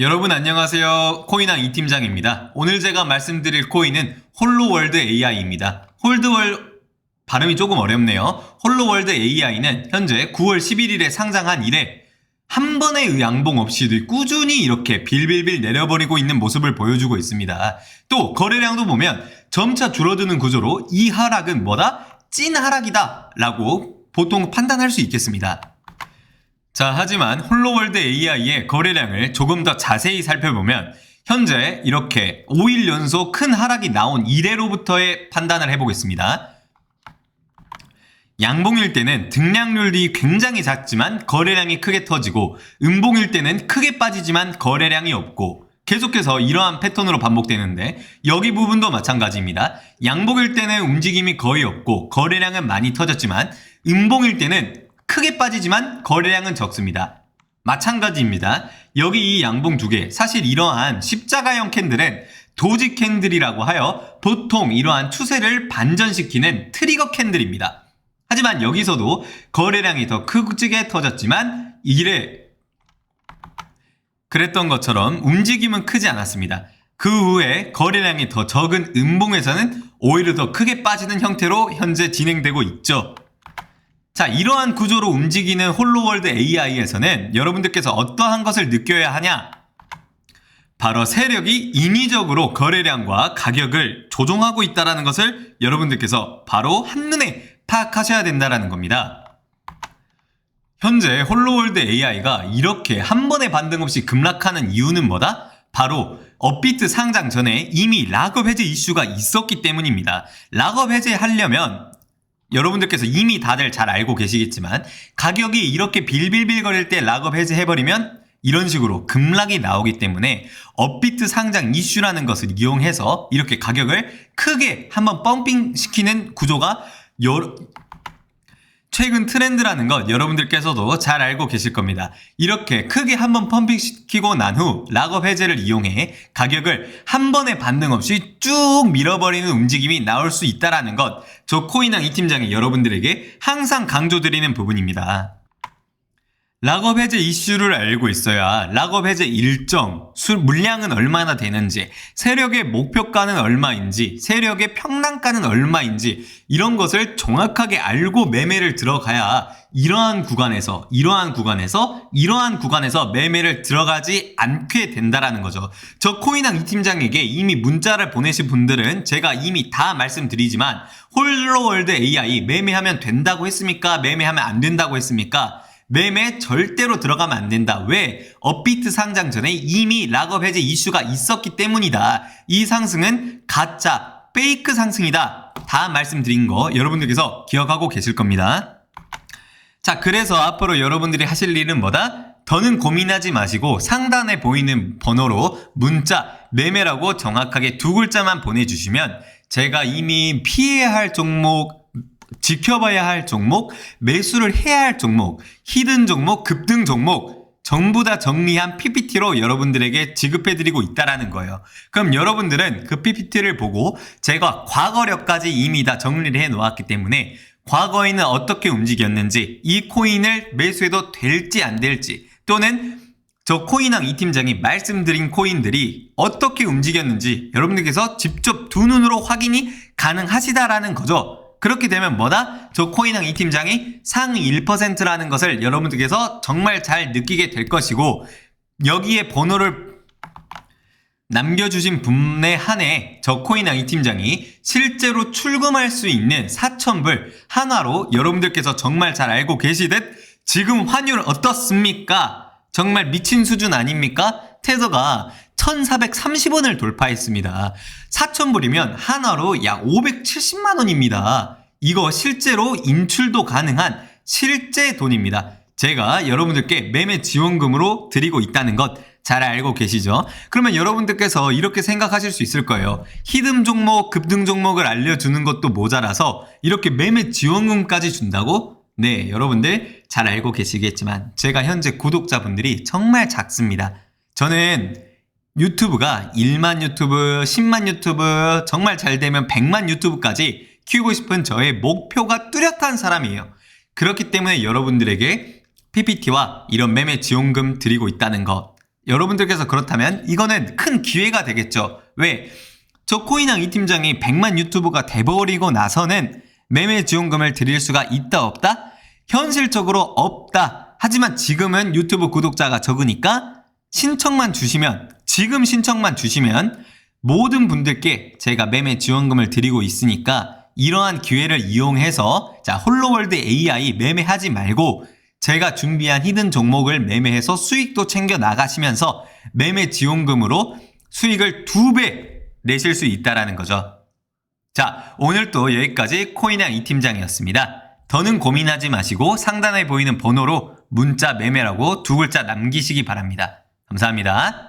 여러분 안녕하세요. 코인왕 이팀장입니다. 오늘 제가 말씀드릴 코인은 홀로월드 AI입니다. 홀드월 발음이 조금 어렵네요. 홀로월드 AI는 현재 9월 11일에 상장한 이래 한 번의 양봉 없이도 꾸준히 이렇게 빌빌빌 내려버리고 있는 모습을 보여주고 있습니다. 또 거래량도 보면 점차 줄어드는 구조로 이 하락은 뭐다? 찐 하락이다 라고 보통 판단할 수 있겠습니다. 자, 하지만 홀로월드 AI의 거래량을 조금 더 자세히 살펴보면 현재 이렇게 5일 연속 큰 하락이 나온 이래로부터의 판단을 해보겠습니다. 양봉일 때는 등락률이 굉장히 작지만 거래량이 크게 터지고 음봉일 때는 크게 빠지지만 거래량이 없고 계속해서 이러한 패턴으로 반복되는데 여기 부분도 마찬가지입니다. 양봉일 때는 움직임이 거의 없고 거래량은 많이 터졌지만 음봉일 때는 크게 빠지지만 거래량은 적습니다. 마찬가지입니다. 여기 이 양봉 두 개, 사실 이러한 십자가형 캔들은 도지 캔들이라고 하여 보통 이러한 추세를 반전시키는 트리거 캔들입니다. 하지만 여기서도 거래량이 더 크게 터졌지만 이래 그랬던 것처럼 움직임은 크지 않았습니다. 그 후에 거래량이 더 적은 음봉에서는 오히려 더 크게 빠지는 형태로 현재 진행되고 있죠. 자, 이러한 구조로 움직이는 홀로월드 AI에서는 여러분들께서 어떠한 것을 느껴야 하냐? 바로 세력이 인위적으로 거래량과 가격을 조종하고 있다는 것을 여러분들께서 바로 한눈에 파악하셔야 된다는 겁니다. 현재 홀로월드 AI가 이렇게 한 번에 반등 없이 급락하는 이유는 뭐다? 바로 업비트 상장 전에 이미 락업 해제 이슈가 있었기 때문입니다. 락업 해제하려면 여러분들께서 이미 다들 잘 알고 계시겠지만 가격이 이렇게 빌빌빌 거릴 때 락업 해제해버리면 이런 식으로 급락이 나오기 때문에 업비트 상장 이슈라는 것을 이용해서 이렇게 가격을 크게 한번 펌핑 시키는 구조가 여러, 최근 트렌드라는 것 여러분들께서도 잘 알고 계실 겁니다. 이렇게 크게 한번 펌핑시키고 난 후 락업 해제를 이용해 가격을 한 번에 반등 없이 쭉 밀어버리는 움직임이 나올 수 있다라는 것, 저 코인왕 이 팀장이 여러분들에게 항상 강조드리는 부분입니다. 락업 해제 이슈를 알고 있어야 락업 해제 일정, 수, 물량은 얼마나 되는지, 세력의 목표가는 얼마인지, 세력의 평단가는 얼마인지 이런 것을 정확하게 알고 매매를 들어가야 이러한 구간에서 이러한 구간에서 이러한 구간에서 매매를 들어가지 않게 된다라는 거죠. 저 코인왕 이 팀장에게 이미 문자를 보내신 분들은 제가 이미 다 말씀드리지만 홀로월드 AI 매매하면 된다고 했습니까? 매매하면 안 된다고 했습니까? 매매 절대로 들어가면 안 된다. 왜? 업비트 상장 전에 이미 락업 해제 이슈가 있었기 때문이다. 이 상승은 가짜, 페이크 상승이다. 다 말씀드린 거 여러분들께서 기억하고 계실 겁니다. 자, 그래서 앞으로 여러분들이 하실 일은 뭐다? 더는 고민하지 마시고 상단에 보이는 번호로 문자 매매라고 정확하게 두 글자만 보내주시면 제가 이미 피해야 할 종목 지켜봐야 할 종목, 매수를 해야 할 종목, 히든 종목, 급등 종목 전부 다 정리한 PPT로 여러분들에게 지급해드리고 있다라는 거예요. 그럼 여러분들은 그 PPT를 보고 제가 과거력까지 이미 다 정리를 해 놓았기 때문에 과거에는 어떻게 움직였는지 이 코인을 매수해도 될지 안 될지 또는 저 코인왕 이 팀장이 말씀드린 코인들이 어떻게 움직였는지 여러분들께서 직접 두 눈으로 확인이 가능하시다라는 거죠. 그렇게 되면 뭐다? 저 코인왕 이 팀장이 상위 1%라는 것을 여러분들께서 정말 잘 느끼게 될 것이고 여기에 번호를 남겨주신 분에 한해 저 코인왕 이 팀장이 실제로 출금할 수 있는 4천불 하나로 여러분들께서 정말 잘 알고 계시듯 지금 환율 어떻습니까? 정말 미친 수준 아닙니까? 테더가 1430원을 돌파했습니다. 4,000불이면 하나로 약 570만원입니다. 이거 실제로 인출도 가능한 실제 돈입니다. 제가 여러분들께 매매 지원금으로 드리고 있다는 것 잘 알고 계시죠? 그러면 여러분들께서 이렇게 생각하실 수 있을 거예요. 히든 종목, 급등 종목을 알려주는 것도 모자라서 이렇게 매매 지원금까지 준다고? 네, 여러분들 잘 알고 계시겠지만 제가 현재 구독자분들이 정말 작습니다. 저는 유튜브가 1만 유튜브, 10만 유튜브, 정말 잘 되면 100만 유튜브까지 키우고 싶은 저의 목표가 뚜렷한 사람이에요. 그렇기 때문에 여러분들에게 PPT와 이런 매매 지원금 드리고 있다는 것 여러분들께서 그렇다면 이거는 큰 기회가 되겠죠. 왜? 저 코인왕 이 팀장이 100만 유튜브가 돼버리고 나서는 매매 지원금을 드릴 수가 있다 없다? 현실적으로 없다. 하지만 지금은 유튜브 구독자가 적으니까 신청만 주시면 지금 신청만 주시면 모든 분들께 제가 매매 지원금을 드리고 있으니까 이러한 기회를 이용해서 자 홀로월드 AI 매매하지 말고 제가 준비한 히든 종목을 매매해서 수익도 챙겨 나가시면서 매매 지원금으로 수익을 두 배 내실 수 있다라는 거죠. 자, 오늘 또 여기까지 코인왕 이 팀장이었습니다. 더는 고민하지 마시고 상단에 보이는 번호로 문자 매매라고 두 글자 남기시기 바랍니다. 감사합니다.